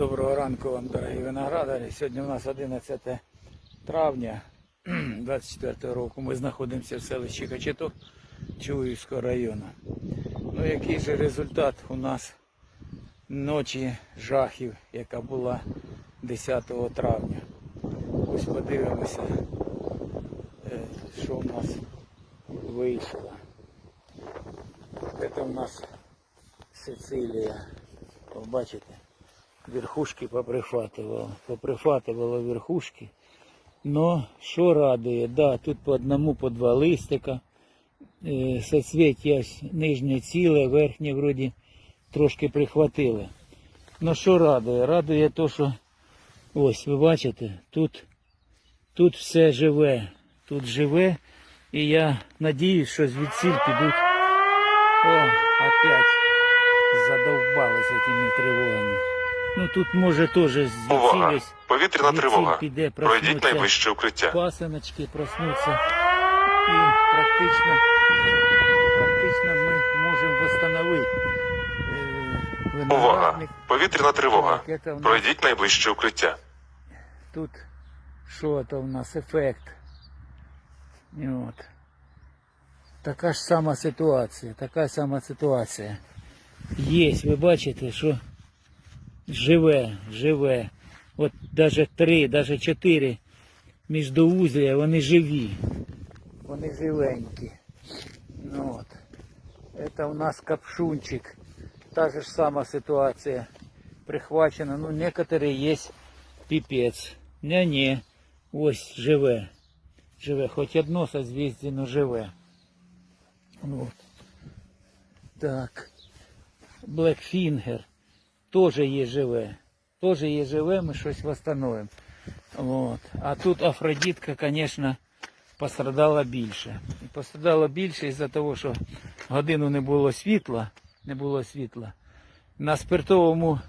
Доброго ранку вам, дорогі виноградарі. Сьогодні у нас 11 травня 24 року. Ми знаходимося в селищі Качеток Чуївського району. Ну який же результат у нас ночі жахів, яка була 10 травня. Ось подивимося, е, що в нас вийшло. Це у нас Сицилія. О, Бачите? Верхушки поприхватывало. Поприхватывало верхушки. Но що радує, да, тут по одному, по два листика. Е, Соцвіття нижнє ціле, верхнє вроді трошки прихватили. Но що радує? Радує то, що ось, ви бачите, тут, тут все живе. Тут живе. І я надіюсь, що звідсіль підуть. О, опять задовбали з цими тривогами. Ну тут може теж Увага! Повітряна тривога. піде Пройдіть проснуться найближче укриття. пасиночки, проснуться. І практично, практично ми можемо встановити е, Увага! виноградник. Повітряна тривога. Так, це нас Пройдіть найближче укриття. Тут що то в нас ефект. І От. Така ж сама ситуація, така сама ситуація. Є, ви бачите, що живе, живе. От навіть три, навіть чотири міждоузлія, вони живі. Вони живенькі. Ну, от. Это у нас капшунчик. Та же ж сама ситуація. Прихвачена. Ну, некоторые есть пипец. Не-не. Ось живе. Живе. Хоч одно созвездие, но живе. Вот. Так. Blackfinger. Тоже є живе. Тоже є живе, ми щось восстановимо. Вот. А тут Афродітка, конечно, пострадала більше. Пострадала більше із-за того, що годину не було світла, не було світла. На спиртовому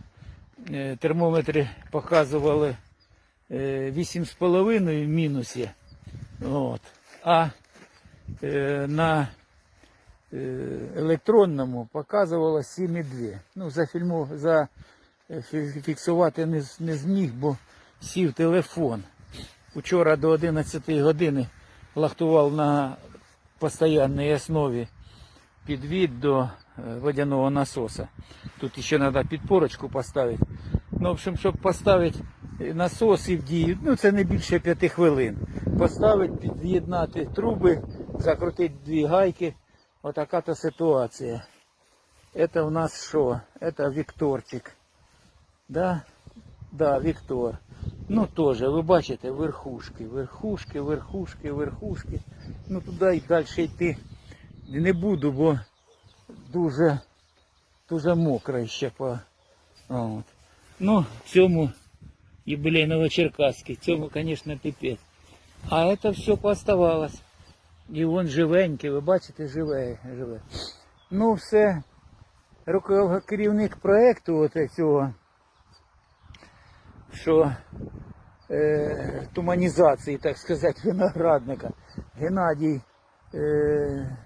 е, термометрі показували е, 8,5 в мінусі. От. А е, на електронному показувало 7,2. Ну, за, е, фі- фіксувати не, не зміг, бо сів телефон. Учора до 11 години лахтував на постоянній основі підвід до е, водяного насоса. Тут ще треба підпорочку поставити. Ну, в общем, щоб поставити насос і в дію, ну це не більше 5 хвилин. Поставити, під'єднати труби, закрутити дві гайки. Отака то ситуація. Это у нас що? Это Вікторчик. Да? Да, Віктор. Ну теж, ви бачите, верхушки, верхушки, верхушки, верхушки. Ну туди і далі йти не буду, бо дуже, дуже мокро ще по. От. Ну, в цьому юбилейново-черкасський, в цьому, звісно, піпець. А це все пооставалось. І вон живенький, ви бачите, живе, живе. Ну, все, керівник проєкту цього, що е, туманізації, так сказати, виноградника, Геннадій е,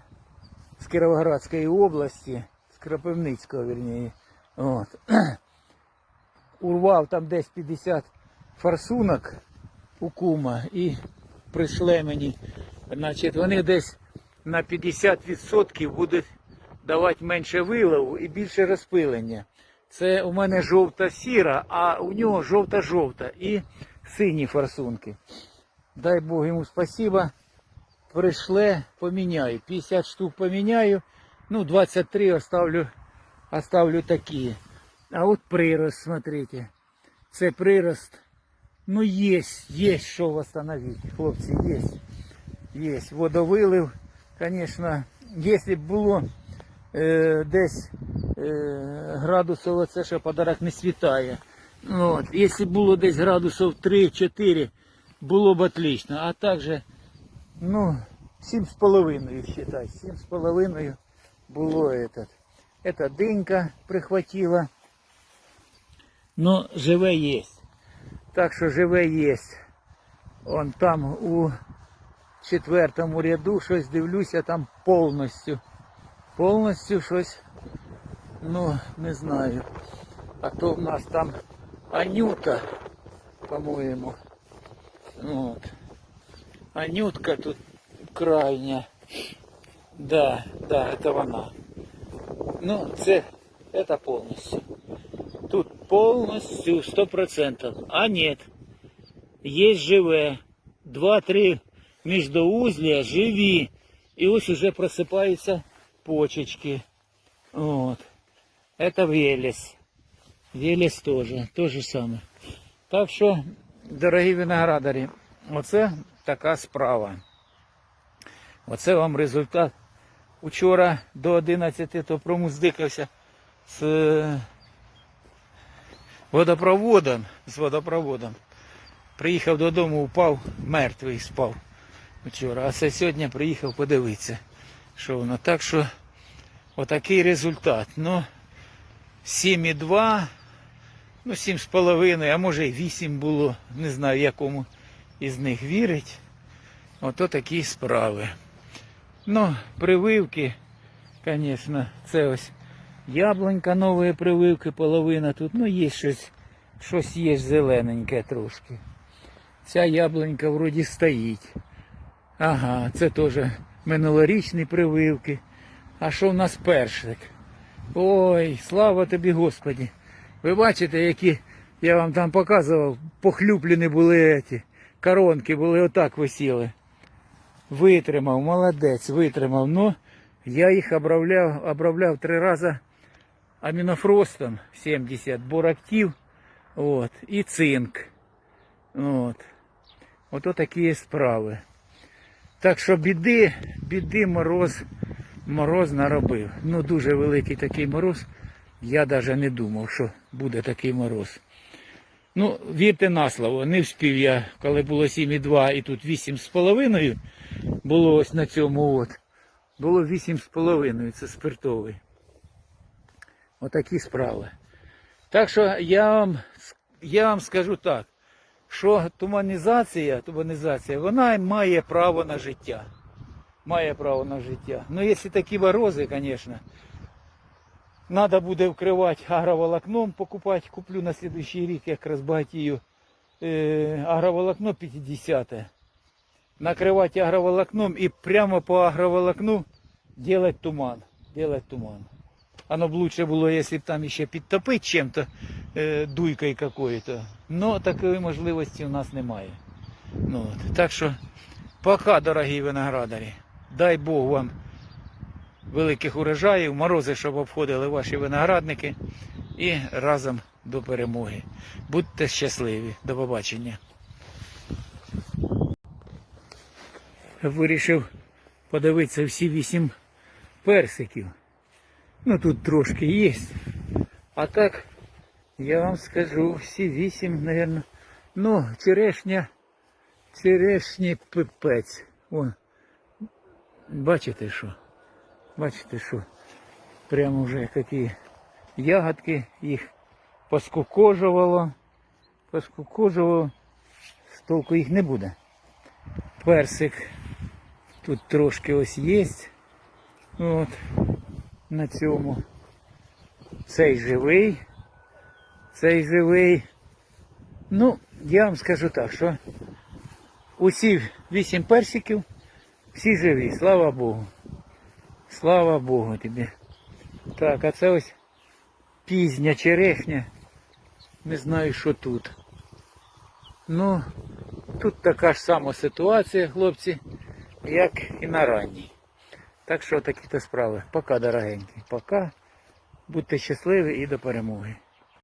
з Кіровоградської області, з Кропивницького, вірніше, от, урвав там десь 50 форсунок у кума і прийшли мені. Значить, вони десь на 50% будуть давати менше вилову і більше розпилення. Це у мене жовта-сіра, а у нього жовта-жовта і сині форсунки. Дай Бог йому спасіба. Прийшле, поміняю. 50 штук поміняю. Ну, 23 оставлю, оставлю такі. А от прирост, смотрите. Це прирост. Ну, есть, есть що восстановить, хлопці, есть. Есть. Водовилив, конечно, якщо б було е, десь е, градусів, оце ще подарок не світає. Ну, От. Якщо б було десь градусів 3-4, було б отлично. А так же, ну, 7,5 считай. 7,5 було этот. Это дынька прихватила. Но живе есть. Так що живе есть. Он там у четвертому ряду щось дивлюся, там повністю. Повністю щось, ну, не знаю. А то в нас там Анюта, по-моєму. От. Анютка тут крайня. Да, да, это вона. Ну, це, это повністю. Тут повністю 100%. А нет. Є живе. Два-три міждоузлія живі. І ось уже просипаються почечки. Вот. Это Велес. Велес тоже. То же саме. Так що, дорогі виноградарі, оце така справа. Оце вам результат. Учора до 11 то промуздикався з е, водопроводом. З водопроводом. Приїхав додому, упав, мертвий спав вчора. А це сьогодні приїхав подивитися, що воно. Так що отакий результат. Ну, 7,2, ну 7,5, а може і 8 було. Не знаю, якому із них вірить. Ото такі справи. Ну, прививки, звісно, це ось яблунька нової прививки, половина тут. Ну, є щось, щось є зелененьке трошки. Ця яблунька вроді стоїть. Ага, це теж минулорічні прививки. А що в нас першик? Ой, слава тобі, Господі. Ви бачите, які я вам там показував, похлюплені були ці коронки, були отак висіли. Витримав, молодець, витримав. Ну, я їх обробляв, обробляв три рази амінофростом 70, борактив от, і цинк. От. Ото такі справи. Так що біди, біди мороз, мороз наробив. Ну дуже великий такий мороз. Я навіть не думав, що буде такий мороз. Ну, вірте на слово, не вспів я, коли було 7,2 і тут 8,5 було ось на цьому от. Було 8,5, це спиртовий. Отакі справи. Так що я вам, я вам скажу так, що туманізація, туманізація, вона має право на життя. Має право на життя. Ну, якщо такі морози, звісно, треба буде вкривати агроволокном, покупати, куплю на слідуючий рік, якраз багатію, е, агроволокно 50 накривати агроволокном і прямо по агроволокну делать туман. Делать туман. Оно б лучше було, якщо б там ще підтопити чим-то, е, дуйкою какою-то. Но такої можливості у нас немає. Ну, от. Так що, пока, дорогі виноградарі. Дай Бог вам великих урожаїв, морози, щоб обходили ваші виноградники. І разом до перемоги. Будьте щасливі. До побачення. Вирішив подивитися всі вісім персиків. Ну тут трошки є. А так, я вам скажу, всі вісім, мабуть. Ну, черешня, черешні пипець. Вон. Бачите що? Бачите що? Прямо вже які ягодки їх поскукожувало. Поскукожувало. З толку їх не буде. Персик тут трошки ось є. От на цьому. Цей живий. Цей живий. Ну, я вам скажу так, що усі вісім персиків, всі живі, слава Богу. Слава Богу тобі. Так, а це ось пізня черешня. Не знаю, що тут. Ну, тут така ж сама ситуація, хлопці, як і на ранній. Так що такі то справи. Пока, дорогенькі. Пока. Будьте щасливі і до перемоги.